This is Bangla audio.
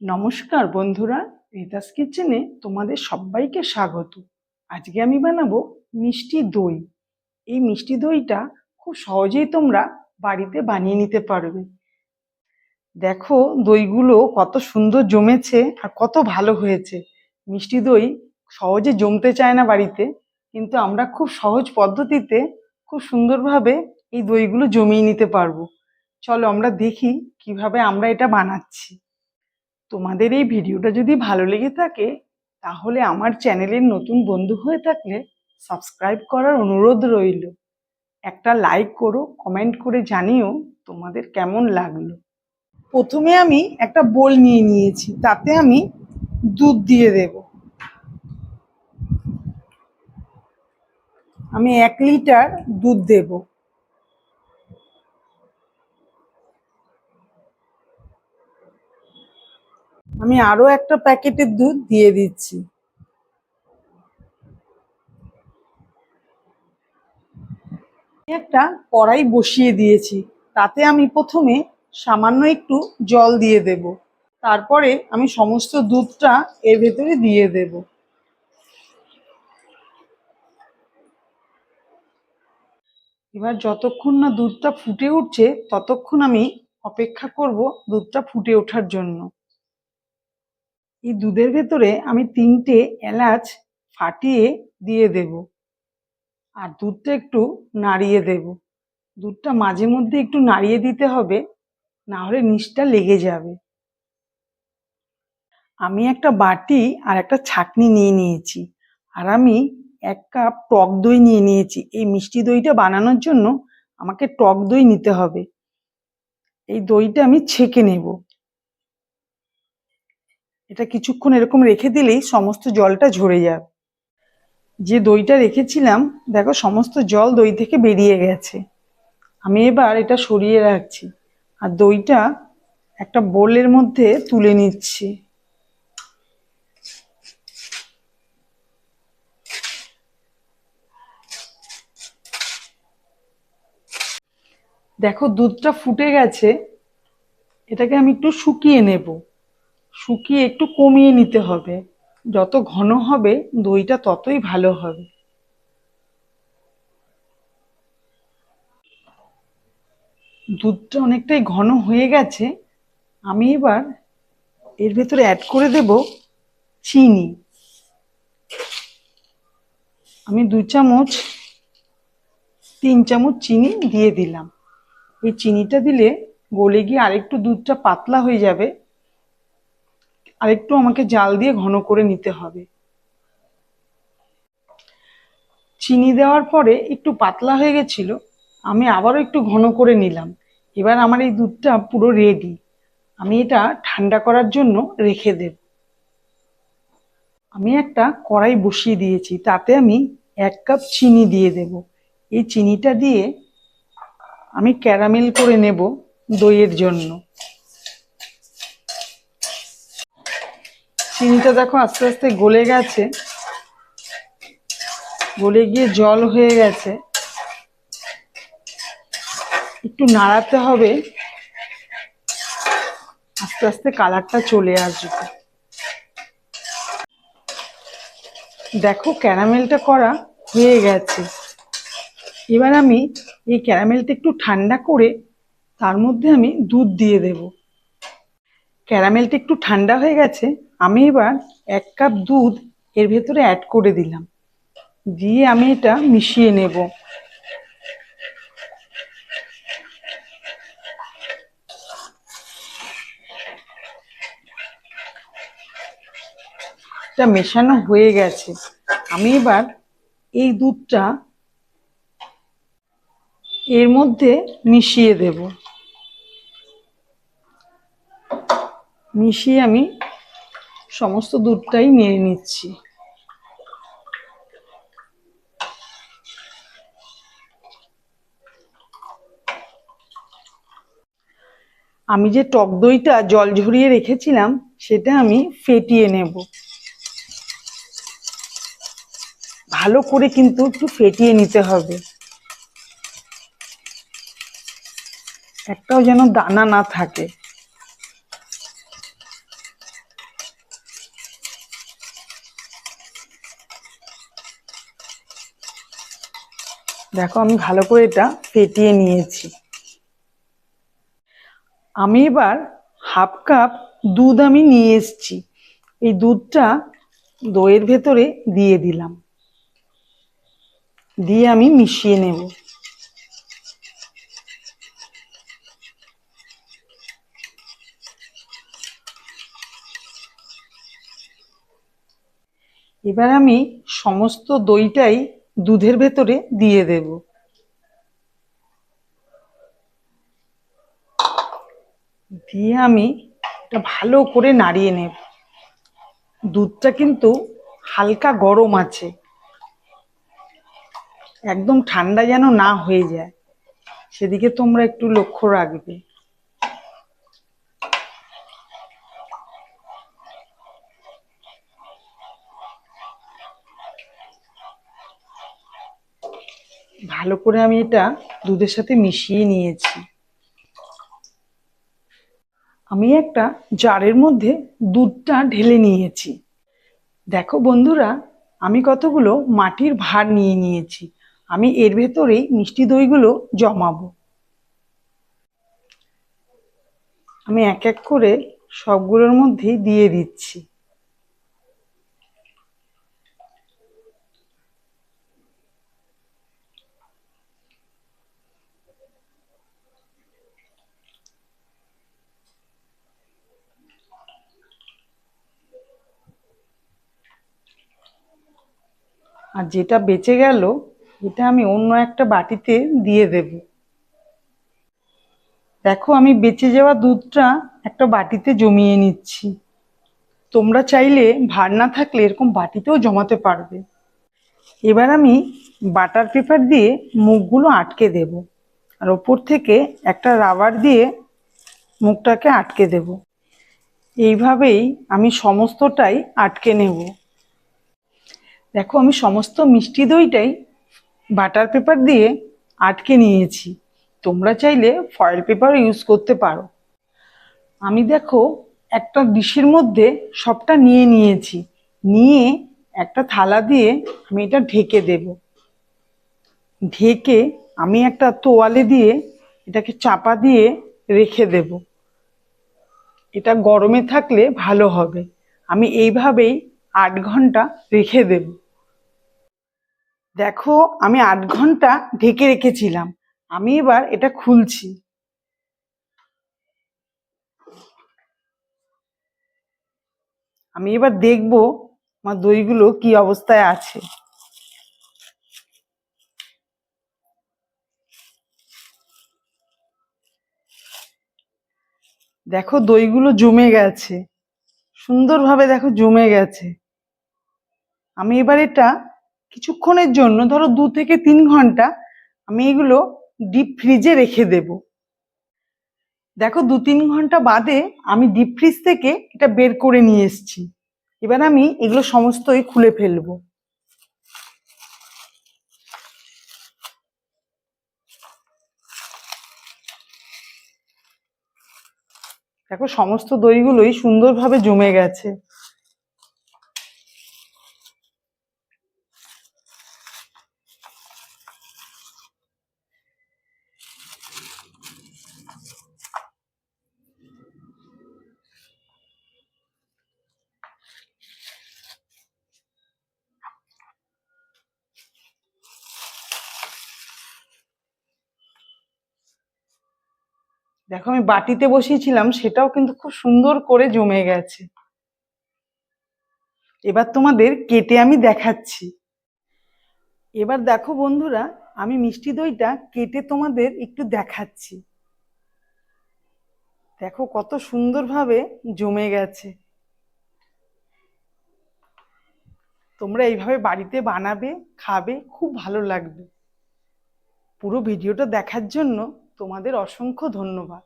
নমস্কার বন্ধুরা, রিতাস কিচেনে তোমাদের সবাইকে স্বাগত। আজকে আমি বানাবো মিষ্টি দই। এই মিষ্টি দইটা খুব সহজেই তোমরা বাড়িতে বানিয়ে নিতে পারবে। দেখো দইগুলো কত সুন্দর জমেছে আর কত ভালো হয়েছে। মিষ্টি দই সহজে জমতে চায় না বাড়িতে, কিন্তু আমরা খুব সহজ পদ্ধতিতে খুব সুন্দরভাবে এই দইগুলো জমিয়ে নিতে পারব। চলো আমরা দেখি কীভাবে আমরা এটা বানাচ্ছি। তোমাদের এই ভিডিওটা যদি ভালো লেগে থাকে, তাহলে আমার চ্যানেলের নতুন বন্ধু হয়ে থাকলে সাবস্ক্রাইব করার অনুরোধ রইল। একটা লাইক করো, কমেন্ট করে জানিও তোমাদের কেমন লাগল। প্রথমে আমি একটা বোল নিয়ে নিয়েছি, তাতে আমি দুধ দিয়ে দেব। আমি এক লিটার দুধ দেবো। আমি আরও একটা প্যাকেটের দুধ দিয়ে দিচ্ছি। একটা কড়াই বসিয়ে দিয়েছি, তাতে আমি প্রথমে সামান্য একটু জল দিয়ে দেব। তারপরে আমি সমস্ত দুধটা এর ভেতরে দিয়ে দেব। এবার যতক্ষণ না দুধটা ফুটে উঠছে, ততক্ষণ আমি অপেক্ষা করব দুধটা ফুটে ওঠার জন্য। এই দুধের ভেতরে আমি তিনটে এলাচ ফাটিয়ে দিয়ে দেব। আর দুধটা একটু নাড়িয়ে দেব। দুধটা মাঝে মধ্যে একটু নাড়িয়ে দিতে হবে, না হলে নিচটা লেগে যাবে। আমি একটা বাটি আর একটা ছাকনি নিয়ে নিয়েছি। আর আমি এক কাপ টক দই নিয়ে নিয়েছি। এই মিষ্টি দইটা বানানোর জন্য আমাকে টক দই নিতে হবে। এই দইটা আমি ছেঁকে নেব। এটা কিছুক্ষণ এরকম রেখে দিলেই সমস্ত জলটা ঝরে যাবে যে দইটা রেখেছিলাম, দেখো সমস্ত জল দই থেকে বেরিয়ে গেছে। আমি এবার এটা সরিয়ে রাখছি আর দইটা একটা বোলের মধ্যে তুলে নিচ্ছি। দেখো দুধটা ফুটে গেছে, এটাকে আমি একটু শুকিয়ে নেব। শুকিয়ে একটু কমিয়ে নিতে হবে। যত ঘন হবে, দইটা ততই ভালো হবে। দুধটা অনেকটাই ঘন হয়ে গেছে। আমি এবার এর ভেতরে অ্যাড করে দেব চিনি। আমি দু চামচ, তিন চামচ চিনি দিয়ে দিলাম। এই চিনিটা দিলে গলে গিয়ে আরেকটু দুধটা পাতলা হয়ে যাবে। আর একটু আমাকে জাল দিয়ে ঘন করে নিতে হবে। চিনি দেওয়ার পরে একটু পাতলা হয়ে গেছিল, আমি আবারও একটু ঘন করে নিলাম। এবার আমার এই দুধটা পুরো রেডি আমি এটা ঠান্ডা করার জন্য রেখে দেব। আমি একটা কড়াই বসিয়ে দিয়েছি, তাতে আমি এক কাপ চিনি দিয়ে দেব। এই চিনিটা দিয়ে আমি ক্যারামেল করে নেব দইয়ের জন্য। চিনিটা দেখো আস্তে আস্তে গলে গেছে। গলে গিয়ে জল হয়ে গেছে। একটু নাড়াতে হবে। আস্তে আস্তে কালারটা চলে আসবে। দেখো ক্যারামেলটা করা হয়ে গেছে। এবার আমি এই ক্যারামেলটা একটু ঠান্ডা করে তার মধ্যে আমি দুধ দিয়ে দেব। ক্যারামেলটা একটু ঠান্ডা হয়ে গেছে, আমি এবার এক কাপ দুধ এর ভেতরে অ্যাড করে দিলাম। দিয়ে আমি এটা মিশিয়ে নেব। এটা মেশানো হয়ে গেছে। আমি এবার এই দুধটা এর মধ্যে মিশিয়ে দেব। মিশিয়ে আমি সমস্ত দুধটাই নিয়ে নিচ্ছি। আমি যে টক দইটা জল ঝরিয়ে রেখেছিলাম, সেটা আমি ফেটিয়ে নেব। ভালো করে কিন্তু একটু ফেটিয়ে নিতে হবে। একটাও যেন দানা না থাকে। দেখো, আমি ভালো করে এটা ফেটিয়ে নিয়েছি। আমি এবার হাফ কাপ দুধ আমি নিয়ে এসেছি। এই দুধটা দইয়ের ভেতরে দিয়ে দিলাম। দিয়ে আমি মিশিয়ে নেব। এবার আমি সমস্ত দইটাই দুধের ভেতরে দিয়ে দেব। দিয়ে আমি এটা ভালো করে নাড়িয়ে নেব। দুধটা কিন্তু হালকা গরম আছে। একদম ঠান্ডা যেন না হয়ে যায়। সেদিকে তোমরা একটু লক্ষ্য রাখবে। ভালো করে আমি এটা দুধের সাথে মিশিয়ে নিয়েছি। আমি একটা জারের মধ্যে দুধটা ঢেলে নিয়েছি। দেখো বন্ধুরা, আমি কতগুলো মাটির ভার নিয়ে নিয়েছি। আমি এর ভেতরেই মিষ্টি দইগুলো জমাবো। আমি এক এক করে সবগুলোর মধ্যেই দিয়ে দিচ্ছি। আর যেটা বেঁচে গেল, এটা আমি অন্য একটা বাটিতে দিয়ে দেব। দেখো, আমি বেঁচে যাওয়া দুধটা একটা বাটিতে জমিয়ে নিচ্ছি। তোমরা চাইলে ভার না থাকলে এরকম বাটিতেও জমাতে পারবে। এবার আমি বাটার পেপার দিয়ে মুখগুলো আটকে দেব আর ওপর থেকে একটা রাবার দিয়ে মুখটাকে আটকে দেব। এইভাবেই আমি সমস্তটাই আটকে নেব। দেখো, আমি সমস্ত মিষ্টি দইটাই বাটার পেপার দিয়ে আটকে নিয়েছি। তোমরা চাইলে ফয়েল পেপারও ইউজ করতে পারো। আমি দেখো, একটা ডিশের মধ্যে সবটা নিয়ে নিয়েছি। নিয়ে একটা থালা দিয়ে আমি এটা ঢেকে দেব। ঢেকে আমি একটা তোয়ালে দিয়ে এটাকে চাপা দিয়ে রেখে দেব। এটা গরমে থাকলে ভালো হবে। আমি এইভাবেই আট ঘণ্টা রেখে দেব। দেখো, আমি আট ঘণ্টা ঢেকে রেখেছিলাম। আমি এবার এটা খুলছি। আমি এবার দেখব আমার দইগুলো কি অবস্থায় আছে। দেখো, দইগুলো জমে গেছে। সুন্দরভাবে দেখো জমে গেছে। আমি এবার এটা কিছুক্ষণের জন্য, ধরো দু থেকে তিন ঘণ্টা, আমি এগুলো ডিপ ফ্রিজে রেখে দেব। দেখো, দু তিন ঘণ্টা বাদে আমি ডিপ ফ্রিজ থেকে এটা বের করে নিয়ে এসেছি। এবার আমি এগুলো সমস্তই খুলে ফেলব। দেখো, সমস্ত দইগুলোই সুন্দরভাবে জমে গেছে। দেখো, আমি বাটিতে বসিয়েছিলাম, সেটাও কিন্তু খুব সুন্দর করে জমে গেছে। এবার তোমাদের কেটে আমি দেখাচ্ছি। এবার দেখো বন্ধুরা, আমি মিষ্টি দইটা কেটে তোমাদের একটু দেখাচ্ছি। দেখো কত সুন্দরভাবে জমে গেছে। তোমরা এইভাবে বাড়িতে বানাবে, খাবে, খুব ভালো লাগবে। পুরো ভিডিওটা দেখার জন্য তোমাদের অসংখ্য ধন্যবাদ।